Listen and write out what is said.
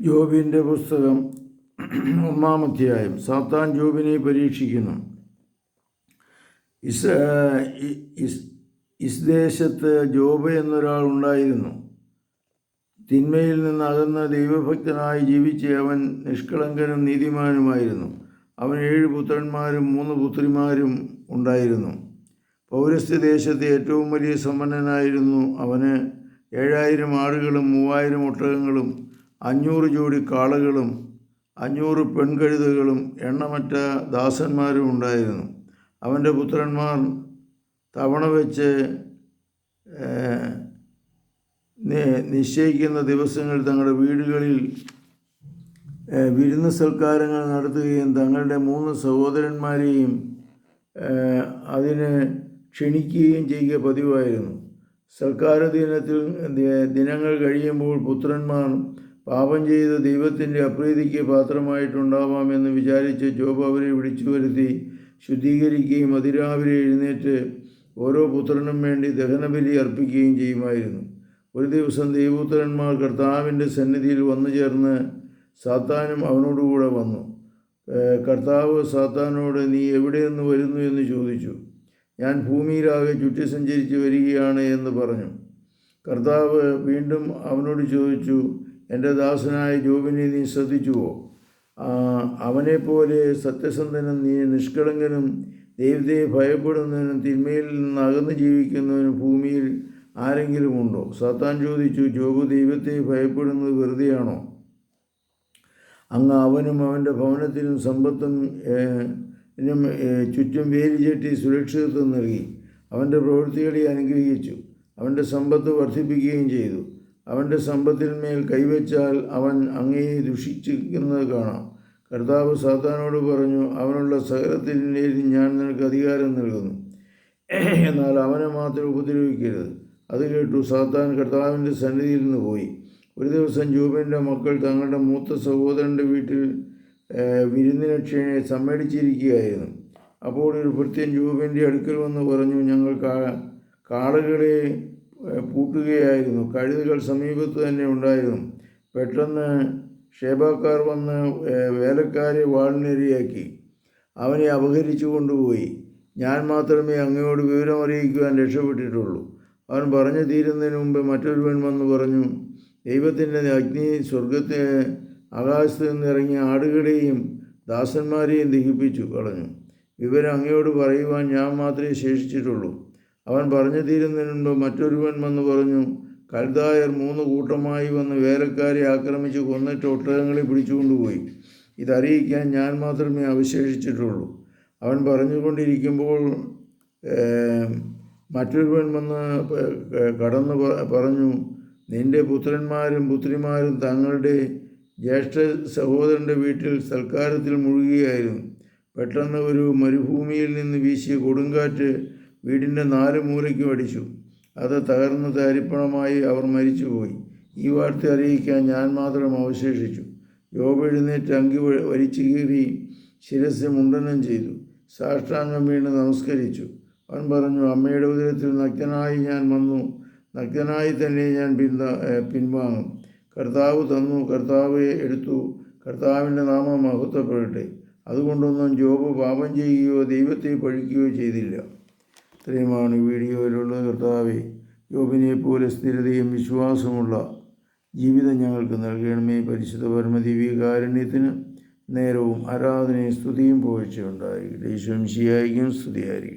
ജോബിന്റെ പുസ്തകം ഒന്നാം അധ്യായം. സാത്താൻ ജോബിനെ പരീക്ഷിക്കുന്നു. ഇസ് ഇസ്ദേശത്ത് ജോബ് എന്നൊരാൾ ഉണ്ടായിരുന്നു. തിന്മയിൽ നിന്ന് അകന്ന ദൈവഭക്തനായി ജീവിച്ച് അവൻ നിഷ്കളങ്കനും നീതിമാനുമായിരുന്നു. അവൻ ഏഴ് പുത്രന്മാരും മൂന്ന് പുത്രിമാരും ഉണ്ടായിരുന്നു. പൗരസ്ത്യ ദേശത്തെ ഏറ്റവും വലിയ സമ്പന്നനായിരുന്നു അവന്. ഏഴായിരം ആടുകളും മൂവായിരം ഒട്ടകങ്ങളും അഞ്ഞൂറ് ജോഡി കാളകളും അഞ്ഞൂറ് പെൺകഴുതകളും എണ്ണമറ്റ ദാസന്മാരും ഉണ്ടായിരുന്നു. അവന്റെ പുത്രന്മാർ തവണ വെച്ച് നിശ്ചയിക്കുന്ന ദിവസങ്ങളിൽ തങ്ങളുടെ വീടുകളിൽ വിരുന്ന് സൽക്കാരങ്ങൾ നടത്തുകയും തങ്ങളുടെ മൂന്ന് സഹോദരന്മാരെയും അതിന് ക്ഷണിക്കുകയും ചെയ്യുക പതിവായിരുന്നു. സൽക്കാര ദിനത്തിൽ ദിനങ്ങൾ കഴിയുമ്പോൾ പുത്രന്മാർ പാപം ചെയ്ത് ദൈവത്തിന്റെ അപ്രീതിക്ക് പാത്രമായിട്ടുണ്ടാവാമെന്ന് വിചാരിച്ച് ജോബ് അവരെ വിളിച്ചു വരുത്തി ശുദ്ധീകരിക്കുകയും അതിരാവിലെ എഴുന്നേറ്റ് ഓരോ പുത്രനും വേണ്ടി ദഹനബലി അർപ്പിക്കുകയും ചെയ്യുമായിരുന്നു. ഒരു ദിവസം ദൈവപുത്രന്മാർ കർത്താവിന്റെ സന്നിധിയിൽ വന്നു ചേർന്ന് സാത്താനും അവനോടുകൂടെ വന്നു. കർത്താവ് സാത്താനോട് നീ എവിടെ നിന്ന് വരുന്നു? എന്ന് ചോദിച്ചു. ഞാൻ ഭൂമിയിലാകെ ചുറ്റി സഞ്ചരിച്ച് വരികയാണ് എന്ന് പറഞ്ഞു. കർത്താവ് വീണ്ടും അവനോട് ചോദിച്ചു എന്റെ ദാസനായ ജോബിനെ നീ ശ്രദ്ധിച്ചുവോ? അവനെപ്പോലെ സത്യസന്ധനും നീ നിഷ്കളങ്കനും ദൈവത്തെ ഭയപ്പെടുന്നതിനും തിന്മയിൽ നിന്ന് അകന്ന് ജീവിക്കുന്നതിനും ഭൂമിയിൽ ആരെങ്കിലും ഉണ്ടോ? സത്താൻ ചോദിച്ചു ജോബ് ദൈവത്തെ ഭയപ്പെടുന്നത് വെറുതെയാണോ? അങ്ങ് അവനും അവന്റെ ഭവനത്തിനും സമ്പത്തും ചുറ്റും വേലി ചുറ്റി സുരക്ഷിതത്വം നൽകി. അവന്റെ പ്രവൃത്തികളെ അനുഗ്രഹിച്ചു. അവന്റെ സമ്പത്ത് വർദ്ധിപ്പിക്കുകയും ചെയ്തു. അവന്റെ സമ്പത്തിന്മേൽ കൈവച്ചാൽ അവൻ അങ്ങയെ ദുഷിച്ചിരിക്കുന്നത് കാണാം. കർത്താവ് സാത്താനോട് പറഞ്ഞു അവനുള്ള സകലത്തിന്റെയും ഞാൻ നിനക്ക് അധികാരം നൽകുന്നു. എന്നാൽ അവനെ മാത്രം ഉപദ്രവിക്കരുത്. അത് കേട്ടു സാത്താൻ കർത്താവിന്റെ സന്നിധിയിൽ നിന്ന് പോയി. ഒരു ദിവസം ജൂബിന്റെ മക്കൾ തങ്ങളുടെ മൂത്ത സഹോദരന്റെ വീട്ടിൽ വിരുന്നിന് ക്ഷണി സമ്മേളിച്ചിരിക്കുകയായിരുന്നു അപ്പോൾ ഒരു ഭൃത്യൻ ജൂബിന്റെ അടുക്കൽ വന്ന് പറഞ്ഞു ഞങ്ങൾ കാളകളെ പൂട്ടുകയായിരുന്നു. കഴുതുകൾ സമീപത്ത് തന്നെ ഉണ്ടായിരുന്നു. പെട്ടെന്ന് ഷേബാക്കാർ വന്ന് വേലക്കാരെ വാളിനിരയാക്കി അവനെ അപഹരിച്ചു കൊണ്ടുപോയി. ഞാൻ മാത്രമേ അങ്ങയോട് വിവരം അറിയിക്കുവാൻ രക്ഷപ്പെട്ടിട്ടുള്ളൂ. അവൻ പറഞ്ഞു തീരുന്നതിന് മുമ്പ് മറ്റൊരുവൻ വന്ന് പറഞ്ഞു ദൈവത്തിന്റെ അഗ്നി സ്വർഗത്തെ ആകാശത്ത് നിന്നിറങ്ങി ആടുകളെയും ദാസന്മാരെയും ദഹിപ്പിച്ചു കളഞ്ഞു വിവരം അങ്ങയോട് പറയുവാൻ ഞാൻ മാത്രമേ ശേഷിച്ചിട്ടുള്ളൂ. അവൻ പറഞ്ഞു തീരുന്നതിനുണ്ടോ മറ്റൊരുവൻ വന്നു പറഞ്ഞു കൽദായർ മൂന്ന് കൂട്ടമായി വന്ന് വേലക്കാരെ ആക്രമിച്ച് കൊന്നിട്ട് ഒട്ടകങ്ങളെ പിടിച്ചുകൊണ്ടുപോയി. ഇതറിയിക്കാൻ ഞാൻ മാത്രമേ അവശേഷിച്ചിട്ടുള്ളൂ. അവൻ പറഞ്ഞുകൊണ്ടിരിക്കുമ്പോൾ മറ്റൊരുവൻ വന്ന് കടന്നു പറഞ്ഞു നിന്റെ പുത്രന്മാരും പുത്രിമാരും തങ്ങളുടെ ജ്യേഷ്ഠ സഹോദരന്റെ വീട്ടിൽ സൽക്കാരത്തിൽ മുഴുകുകയായിരുന്നു പെട്ടെന്ന് ഒരു മരുഭൂമിയിൽ നിന്ന് വീശിയ കൊടുങ്കാറ്റ് വീടിന്റെ നാല് മൂലയ്ക്കും അടിച്ചു അത് തകർന്ന് തരിപ്പണമായി അവർ മരിച്ചുപോയി. ഈ വാർത്ത അറിയിക്കാൻ ഞാൻ മാത്രം അവശേഷിച്ചു. യോബ് എഴുന്നേറ്റ് അങ്കി വലിച്ചു കീറി ശിരസ് മുണ്ടനം ചെയ്തു. സാഷ്ടാംഗം വീണ് നമസ്കരിച്ചു. അവൻ പറഞ്ഞു അമ്മയുടെ ഉദരത്തിൽ നഗ്നായി ഞാൻ വന്നു. നഗ്നായി തന്നെ ഞാൻ പിന്ത പിൻവാങ്ങും. കർത്താവ് തന്നു കർത്താവ് എടുത്തു. കർത്താവിന്റെ നാമം മഹത്വപ്പെടട്ടെ. അതുകൊണ്ടൊന്നും ജോബ് പാപം ചെയ്യുകയോ ദൈവത്തെ പഴിക്കുകയോ ചെയ്തില്ല. ഇത്രയുമാണ് വീഡിയോയിലുള്ള കർത്താവെ. യോബിനെ പോലെ സ്ഥിരതയും വിശ്വാസമുള്ള ജീവിതം ഞങ്ങൾക്ക് നൽകണമേ. പരിശുദ്ധ പരമദിവ്യകാരുണ്യത്തിന് നേരവും ആരാധനയും സ്തുതിയും പോഴ്ചയുണ്ടായിരിക്കട്ടെ ഈശ്വംശിയായിരിക്കും സ്തുതിയായിരിക്കും